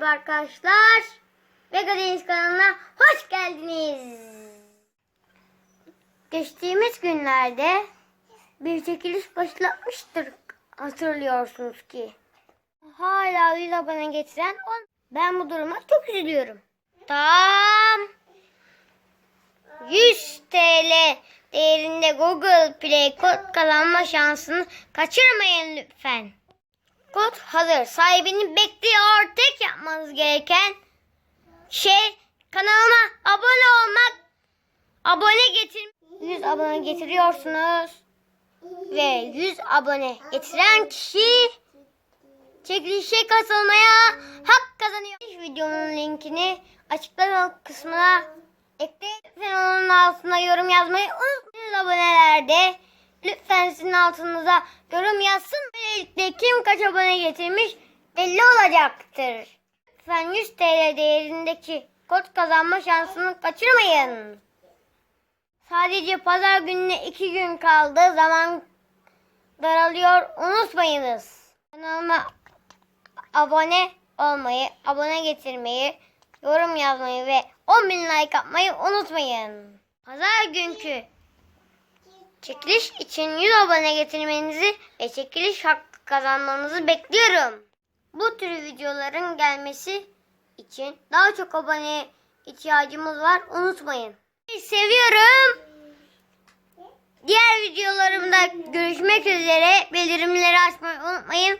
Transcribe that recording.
merhaba arkadaşlar. Vega Deniz kanalına hoş geldiniz. Geçtiğimiz günlerde bir çekiliş başlatmıştır hatırlıyorsunuz ki. Hala 100 abone getiren on. Ben bu duruma çok üzülüyorum. Tam 100 TL değerinde Google Play kod kazanma şansını kaçırmayın lütfen. Kod hazır. Sahibini bekliyor. Tek yapmanız gereken şey kanalıma abone olmak. Abone getir 100 abone getiriyorsunuz. Ve 100 abone getiren kişi çekilişe katılmaya hak kazanıyor. Videonun linkini açıklama kısmına ekleyin. Lütfen onun altına yorum yazmayı unutmayın. Abonelerde lütfen sizin altınıza yorum yazsın. Böylelikle kim kaç abone getirmiş belli olacaktır. Lütfen 100 TL değerindeki kod kazanma şansını kaçırmayın. Sadece pazar gününe 2 gün kaldı. Zaman daralıyor. Unutmayınız. Kanalıma abone olmayı, abone getirmeyi, yorum yazmayı ve 10.000 like atmayı unutmayın. Pazar günkü çekiliş için 100 abone getirmenizi ve çekiliş hakkı kazanmanızı bekliyorum. Bu tür videoların gelmesi için daha çok abone ihtiyacımız var. Unutmayın. Seviyorum. Diğer videolarımda görüşmek üzere. Bildirimleri açmayı unutmayın.